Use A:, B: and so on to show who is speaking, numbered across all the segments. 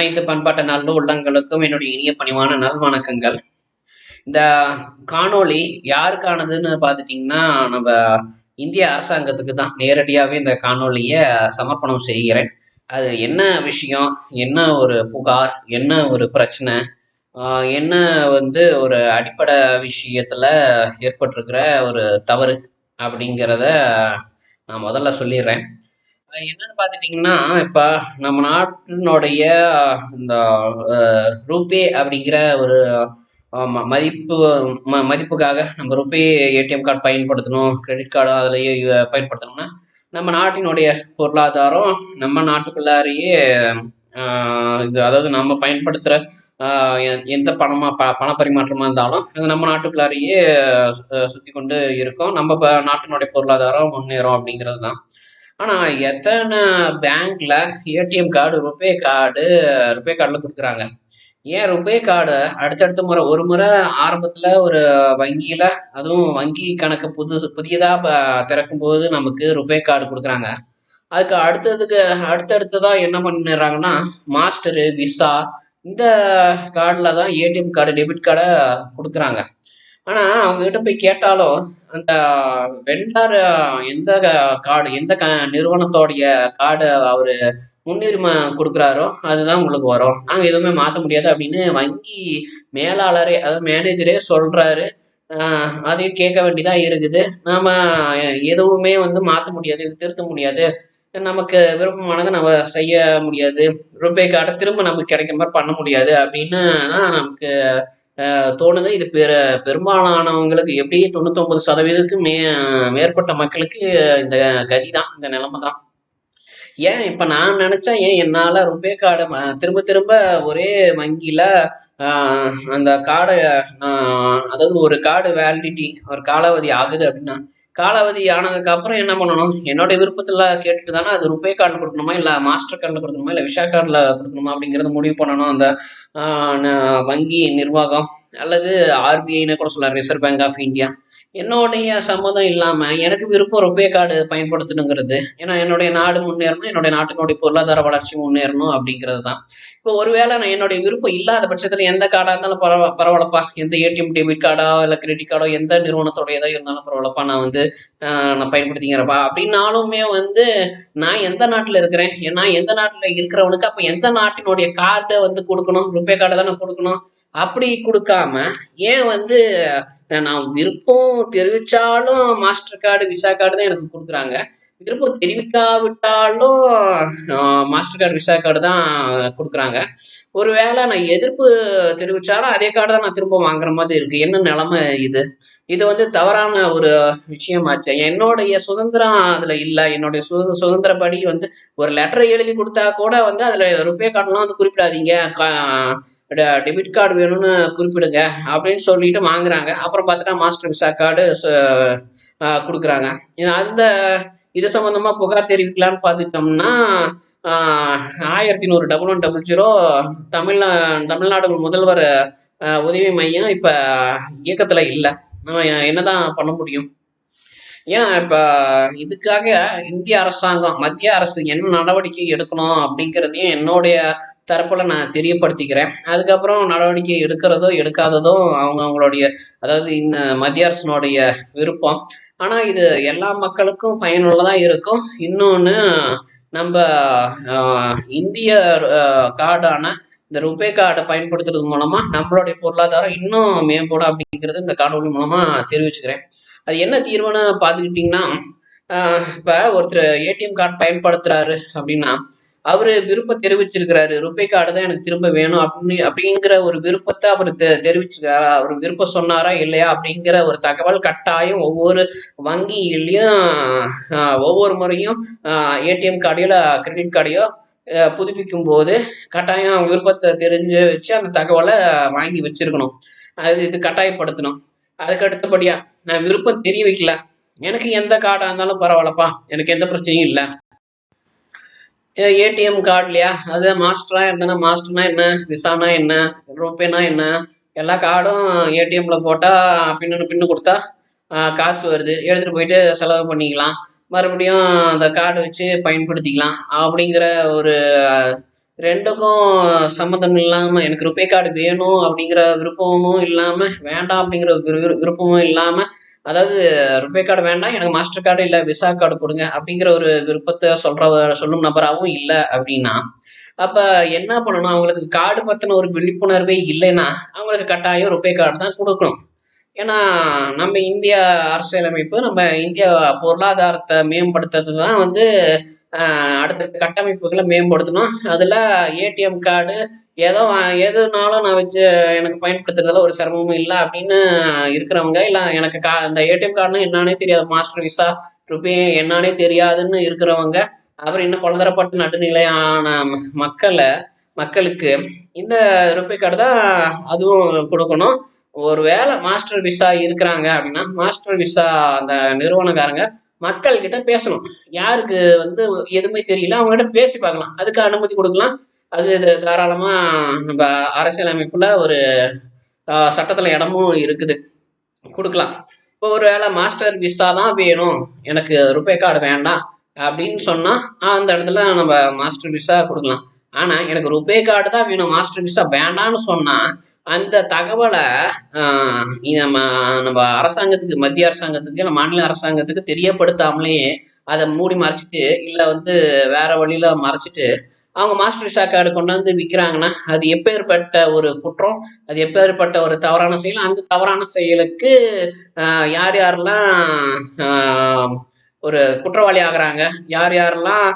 A: அனைத்து பண்பாட்டு நல்ல உள்ளங்களுக்கும் என்னுடைய இனிய பணிவான நல்வணக்கங்கள் இந்த காணொளி யாருக்கானதுன்னு பார்த்துட்டிங்கன்னா நம்ம இந்திய அரசாங்கத்துக்கு தான். நேரடியாகவே இந்த காணொலியை சமர்ப்பணம் செய்கிறேன். அது என்ன விஷயம்? என்ன ஒரு புகார்? என்ன ஒரு பிரச்சனை? என்ன வந்து ஒரு அடிப்படை விஷயத்தில் ஏற்பட்டிருக்கிற ஒரு தவறு அப்படிங்கிறத நான் முதல்ல சொல்லிடுறேன். என்னன்னு பார்த்துட்டிங்கன்னா இப்போ நம்ம நாட்டினுடைய இந்த ரூபே அப்படிங்கிற ஒரு ம- மதிப்பு ம மதிப்புக்காக நம்ம ரூபே ஏடிஎம் கார்டு பயன்படுத்தணும் கிரெடிட் கார்டு அதிலேயே பயன்படுத்தணும்னா நம்ம நாட்டினுடைய பொருளாதாரம் நம்ம நாட்டுக்குள்ளாரையே இது அதாவது நம்ம பயன்படுத்துகிற எந்த பணமாக ப பண பரிமாற்றமாக இருந்தாலும் அது நம்ம நாட்டுக்குள்ளாரையே சுற்றி கொண்டு இருக்கோம். நம்ம நாட்டினுடைய பொருளாதாரம் முன்னேறும் அப்படிங்கிறது தான் ஆனால் எத்தனை பேங்க்ல ATM card RuPay card RuPay கார்டில் கொடுக்குறாங்க. ஏன் ருபே கார்டு அடுத்தடுத்த முறை ஒரு முறை ஆரம்பத்தில் ஒரு வங்கியில் அதுவும் வங்கி கணக்கு புது புதியதாக திறக்கும்போது நமக்கு ருபே கார்டு கொடுக்குறாங்க. அதுக்கு அடுத்ததுக்கு அடுத்தடுத்ததாக என்ன பண்ணிடுறாங்கன்னா மாஸ்டரு விசா இந்த கார்டில் தான் ஏடிஎம் கார்டு டெபிட் கார்டை கொடுக்குறாங்க. ஆனால் அவங்ககிட்ட போய் கேட்டாலும் அந்த வெண்டார் எந்த கார்டு எந்த க நிறுவனத்தோடைய கார்டு அவர் முன்னுரிமை கொடுக்குறாரோ அதுதான் உங்களுக்கு வரும். நாங்கள் எதுவுமே மாற்ற முடியாது அப்படின்னு வங்கி மேலாளரே அதாவது மேனேஜரே சொல்கிறாரு அதையும் கேட்க வேண்டியதாக இருக்குது. நாம் எதுவுமே வந்து மாற்ற முடியாது இது திருத்த முடியாது. நமக்கு விருப்பமானதை நம்ம செய்ய முடியாது. ரூபே கார்டை திரும்ப நமக்கு கிடைக்கிற மாதிரி பண்ண முடியாது அப்படின்னு தான் நமக்கு தோணுது. இது பெரு பெரும்பாலானவங்களுக்கு எப்படி தொண்ணூத்தொம்பது சதவீதத்துக்கு மே மேற்பட்ட மக்களுக்கு இந்த கதி தான் இந்த நிலைமை தான் ஏன் இப்போ நான் நினச்சா ஏன் என்னால் ருபே கார்டை திரும்ப திரும்ப ஒரே வங்கியில் அந்த காடை அதாவது ஒரு கார்டு வேலிடிட்டி ஒரு காலாவதி ஆகுது அப்படின்னா காலாவதி ஆனதுக்கு அப்புறம் என்ன பண்ணணும்? என்னோட விருப்பத்தில் கேட்டுட்டு தானே அது ருபே கார்டில் கொடுக்கணுமா? இல்லை மாஸ்டர் கார்டில் கொடுக்கணுமா? இல்லை விஷா கார்டில் கொடுக்கணுமா? அப்படிங்கிறத முடிவு பண்ணணும். அந்த வங்கி நிர்வாகம் அல்லது ஆர்பிஐன்னு கூட சொல்லலாம். ரிசர்வ் பேங்க் ஆஃப் இந்தியா என்னுடைய சம்மதம் இல்லாமல் எனக்கு விருப்பம் ரொப்பே கார்டு பயன்படுத்தணுங்கிறது. ஏன்னா என்னுடைய நாடு முன்னேறணும் என்னுடைய நாட்டினுடைய பொருளாதார வளர்ச்சி முன்னேறணும் அப்படிங்கிறது தான் இப்போ ஒருவேளை நான் என்னுடைய விருப்பம் இல்லாத பட்சத்தில் எந்த கார்டாக இருந்தாலும் பரவ பரவாயில்லப்பா. எந்த ஏடிஎம் டெபிட் கார்டோ இல்லை கிரெடிட் கார்டோ எந்த நிறுவனத்தோடையதாக இருந்தாலும் பரவாயில்லப்பா நான் வந்து நான் பயன்படுத்திக்கிறேன்ப்பா. அப்படின்னாலுமே வந்து நான் எந்த நாட்டில் இருக்கிறேன்? நான் எந்த நாட்டில் இருக்கிறவனுக்கு அப்போ எந்த நாட்டினுடைய கார்டை வந்து கொடுக்கணும்? ருபே கார்டை தானே கொடுக்கணும்? அப்படி கொடுக்காம ஏன் வந்து நான் விருப்பம் தெரிவித்தாலும் மாஸ்டர் கார்டு விசா கார்டு தான் எனக்கு கொடுக்குறாங்க. விருப்பம் தெரிவிக்காவிட்டாலும் மாஸ்டர் கார்டு விசா கார்டு தான் கொடுக்குறாங்க. ஒருவேளை நான் எதிர்ப்பு தெரிவித்தாலும் அதே கார்டு தான் நான் திரும்ப வாங்குற மாதிரி இருக்குது என்ன நிலமை இது? இது வந்து தவறான ஒரு விஷயமாச்சு. என்னுடைய சுதந்திரம் அதில் இல்லை. என்னுடைய சு சுதந்திரப்படி வந்து ஒரு லெட்டரை எழுதி கொடுத்தா கூட வந்து அதில் ருபே கார்டெலாம் வந்து குறிப்பிடாதீங்க. டெபிட் கார்டு வேணும்னு குறிப்பிடுங்க அப்படின்னு சொல்லிட்டு வாங்குறாங்க. அப்புறம் பார்த்துட்டா மாஸ்டர் விசா கார்டு கொடுக்குறாங்க. அந்த இது சம்மந்தமாக புகார் தெரிவிக்கலான்னு பார்த்துக்கிட்டோம்னா ஆயிரத்தி நூறு டபுள் ஒன் டபுள் ஜீரோ தமிழ்நா தமிழ்நாடு முதல்வர் உதவி மையம் இப்போ இயக்கத்தில் இல்லை. நம்ம என்ன தான் பண்ண முடியும்? ஏன் இப்போ இதுக்காக இந்திய அரசாங்கம் மத்திய அரசு என்ன நடவடிக்கை எடுக்கணும் அப்படிங்கிறதையும் என்னுடைய தரப்பில் நான் தெரியப்படுத்திக்கிறேன். அதுக்கப்புறம் நடவடிக்கை எடுக்கிறதோ எடுக்காததோ அவங்க அவங்களுடைய அதாவது இந்த மத்திய அரசினுடைய விருப்பம். ஆனால் இது எல்லா மக்களுக்கும் பயனுள்ளதாக இருக்கும். இன்னொன்று நம்ம இந்திய கார்டான இந்த ருபே கார்டை பயன்படுத்துறது மூலமாக நம்மளுடைய பொருளாதாரம் இன்னும் மேம்படும் அப்படிங்கிறது இந்த காணொலி மூலமாக தெரிவிச்சுக்கிறேன். அது என்ன தீர்வுன்னு பார்த்துக்கிட்டிங்கன்னா இப்போ ஒருத்தர் ஏடிஎம் கார்டு பயன்படுத்துகிறாரு அப்படின்னா அவர் விருப்பம் தெரிவிச்சிருக்கிறாரு. ருபே கார்டு தான் எனக்கு திரும்ப வேணும் அப்படின்னு அப்படிங்கிற ஒரு விருப்பத்தை அவர் தெ தெரிவிச்சிருக்காரா? அவர் விருப்பம் சொன்னாரா இல்லையா? அப்படிங்கிற ஒரு தகவல் கட்டாயம் ஒவ்வொரு வங்கியிலையும் ஒவ்வொரு முறையும் ஏடிஎம் கார்டையோ இல்லை கிரெடிட் கார்டையோ புதுப்பிக்கும் போது கட்டாயம் விருப்பத்தை தெரிஞ்சு வச்சு அந்த தகவலை வாங்கி வச்சிருக்கணும். அது இது கட்டாயப்படுத்தணும். அதுக்கு அடுத்தபடியா நான் விருப்பம் தெரிய வைக்கல எனக்கு எந்த கார்டாக இருந்தாலும் பரவாயில்லப்பா. எனக்கு எந்த பிரச்சனையும் இல்லை. ஏடிஎம் கார்டுலையா அது மாஸ்டராக இருந்தனா மாஸ்டர்னா என்ன? விசானா என்ன? ரூபேனா என்ன? எல்லா கார்டும் ஏடிஎம்மில் போட்டால் பின்னு பின்னு கொடுத்தா காசு வருது. எடுத்துகிட்டு போயிட்டு செலவு பண்ணிக்கலாம். மறுபடியும் அந்த கார்டு வச்சு பயன்படுத்திக்கலாம். அப்படிங்கிற ஒரு ரெண்டுக்கும் சம்மந்தம் இல்லாமல் எனக்கு ரூபே கார்டு வேணும் அப்படிங்கிற விருப்பமும் இல்லாமல் வேண்டாம் அப்படிங்கிற விரு- விருப்பமும் இல்லாமல் அதாவது ருபே கார்டு வேண்டாம் எனக்கு மாஸ்டர் கார்டு இல்லை விசா கார்டு கொடுங்க அப்படிங்கிற ஒரு விருப்பத்தை சொல்கிற சொல்லும் நபராகவும் இல்லை அப்படின்னா அப்போ என்ன பண்ணணும்? அவங்களுக்கு கார்டு பற்றின ஒரு விழிப்புணர்வே இல்லைன்னா அவங்களுக்கு கட்டாயம் ருபே கார்டு தான் கொடுக்கணும். ஏன்னா நம்ம இந்திய அரசியலமைப்பு நம்ம இந்திய பொருளாதாரத்தை மேம்படுத்துறது தான் வந்து அடுத்தடுத்த கட்டமைப்புகளை மேம்படுத்தணும். அதில் ஏடிஎம் கார்டு ஏதோ எதுனாலும் நான் வச்சு எனக்கு பயன்படுத்துறதுல ஒரு சிரமமும் இல்லை அப்படின்னு இருக்கிறவங்க இல்லை எனக்கு கா அந்த ஏடிஎம் கார்டுனா என்னானே தெரியாது. மாஸ்டர் விசா ருபே என்னன்னே தெரியாதுன்னு இருக்கிறவங்க அப்புறம் இன்னும் பலதரப்பட்ட நடுநிலையான மக்களை மக்களுக்கு இந்த ருபே கார்டு தான் அதுவும் கொடுக்கணும். ஒரு வேளை மாஸ்டர் விசா இருக்கிறாங்க அப்படின்னா மாஸ்டர் விசா அந்த நிறுவனக்காரங்க மக்கள்கிட்ட பேசணும். யாருக்கு வந்து எதுவுமே தெரியல அவங்ககிட்ட பேசி பார்க்கலாம். அதுக்கு அனுமதி கொடுக்கலாம். அது தாராளமாக தாராளமா நம்ம அரசியலமைப்புல ஒரு சட்டத்தில் சட்டத்துல இடமும் இருக்குது. கொடுக்கலாம். இப்போ ஒரு வேளை மாஸ்டர் விசா தான் வேணும். எனக்கு ருபே கார்டு வேண்டாம் அப்படின்னு சொன்னா அந்த இடத்துல நம்ம மாஸ்டர் விசா கொடுக்கலாம். ஆனா எனக்கு ருபே கார்டு தான் வேணும். மாஸ்டர் விசா வேண்டாம்னு சொன்னா அந்த தகவலை நம்ம நம்ம அரசாங்கத்துக்கு மத்திய அரசாங்கத்துக்கு இல்லை மாநில அரசாங்கத்துக்கு தெரியப்படுத்தாமலேயே அதை மூடி மறைச்சிட்டு இல்லை வந்து வேற வழியில மறைச்சிட்டு அவங்க மாஸ்டர் ஷா கார்டு கொண்டாந்து விற்கிறாங்கன்னா அது எப்பேற்பட்ட ஒரு குற்றம் அது எப்பேற்பட்ட ஒரு தவறான செயல் அந்த தவறான செயலுக்கு யார் யாரெல்லாம் ஒரு குற்றவாளி ஆகுறாங்க யார் யாரெல்லாம்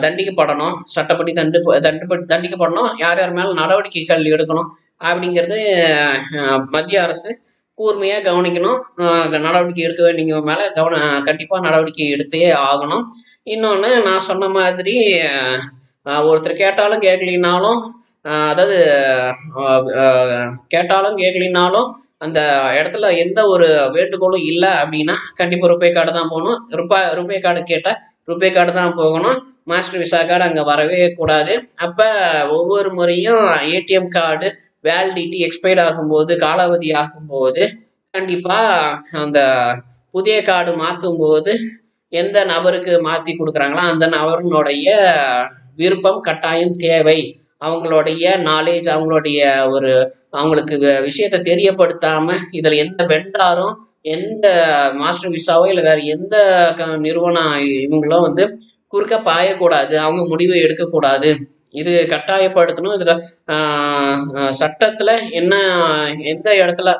A: தண்டிக்கப்படணும் சட்டப்படி தண்டு தண்டு தண்டிக்கப்படணும் யார் யார் மேல நடவடிக்கைகள் எடுக்கணும் அப்படிங்கிறது மத்திய அரசு கூர்மையாக கவனிக்கணும். நடவடிக்கை எடுக்க வேண்டிய மேலே கவன கண்டிப்பாக நடவடிக்கை எடுத்தே ஆகணும். இன்னொன்று நான் சொன்ன மாதிரி ஒருத்தர் கேட்டாலும் கேட்கலினாலும் அதாவது கேட்டாலும் கேட்கலினாலும் அந்த இடத்துல எந்த ஒரு வேண்டுகோளும் இல்லை அப்படின்னா கண்டிப்பாக ருபே கார்டு தான் போகணும். ருபா ருபே கார்டு கேட்டால் ருபே கார்டு தான் போகணும். மாஸ்டர் விசா கார்டு அங்கே வரவே கூடாது. அப்போ ஒவ்வொரு முறையும் ஏடிஎம் கார்டு வேலிடிட்டி எக்ஸ்பைர்ட் ஆகும்போது காலாவதி ஆகும்போது கண்டிப்பாக அந்த புதிய கார்டு மாற்றும் போது எந்த நபருக்கு மாற்றி கொடுக்குறாங்களோ அந்த நபரினுடைய விருப்பம் கட்டாயம் தேவை. அவங்களுடைய நாலேஜ் அவங்களுடைய ஒரு அவங்களுக்கு விஷயத்த விஷயத்தை இதில் எந்த வெண்டாரும் எந்த மாஸ்டர் விசாவோ இல்லை வேற எந்த க- நிறுவனம் இவங்களும் வந்து குறுக்க பாயக்கூடாது. அவங்க முடிவை எடுக்கக்கூடாது. இது கட்டாயப்படுத்தணும். இதுல சட்டத்தில் சட்டத்துல என்ன எந்த இடத்துல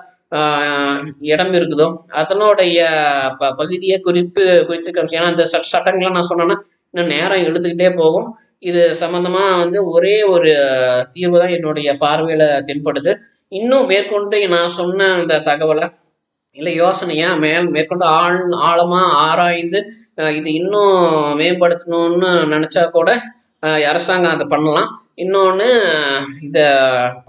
A: இடம் இருக்குதோ அதனுடைய ப பகுதியை குறிப்பு குறித்து காமிச்சு ஏன்னா இந்த சட்ட சட்டங்களை நான் சொன்னேன்னா இன்னும் நேரம் எழுதுகிட்டே போகும். இது சம்பந்தமா வந்து ஒரே ஒரு தீர்வு தான் என்னுடைய பார்வையில தென்படுது. இன்னும் மேற்கொண்டு நான் சொன்ன அந்த தகவலை இல்லை யோசனையா மேல் மேற்கொண்டு ஆழ் ஆழமா ஆராய்ந்து இது இன்னும் மேம்படுத்தணும்னு நினைச்சா கூட அரசாங்கம் அதை பண்ணலாம். இன்னொன்று இதை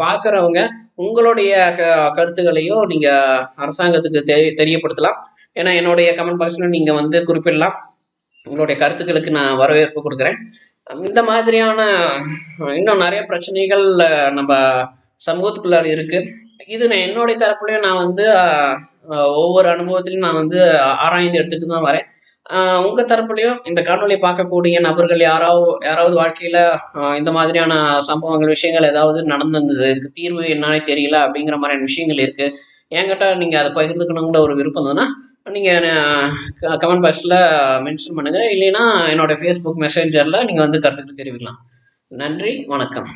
A: பார்க்குறவங்க உங்களுடைய க கருத்துக்களையும் நீங்கள் அரசாங்கத்துக்கு தெரிய தெரியப்படுத்தலாம். ஏன்னா என்னுடைய கமெண்ட் பாக்ஸில் நீங்கள் வந்து குறிப்பிடலாம். உங்களுடைய கருத்துக்களுக்கு நான் வரவேற்பு கொடுக்குறேன். இந்த மாதிரியான இன்னும் நிறைய பிரச்சனைகள் நம்ம சமூகத்துக்குள்ள இருக்குது இது நான் என்னுடைய தரப்புலையும் நான் வந்து ஒவ்வொரு அனுபவத்திலையும் நான் வந்து ஆராய்ந்து எடுத்துகிட்டு தான் வரேன். உங்க தரப்புலையும் இந்த காணொலி பார்க்கக்கூடிய நபர்கள் யாராவது யாராவது வாழ்க்கையில இந்த மாதிரியான சம்பவங்கள் விஷயங்கள் ஏதாவது நடந்திருந்தது இதுக்கு தீர்வு என்னன்னே தெரியல அப்படிங்கிற மாதிரியான விஷயங்கள் இருக்கு. என்கிட்ட நீங்க அதை பகிர்ந்துக்கணுங்கிற ஒரு விருப்பம் இருந்ததுன்னா நீங்க கமெண்ட் பாக்ஸ்ல மென்ஷன் பண்ணுங்க. இல்லைன்னா என்னோட ஃபேஸ்புக் மெசேஞ்சர்ல நீங்க வந்து கருத்துக்கள் தெரிவிக்கலாம். நன்றி வணக்கம்.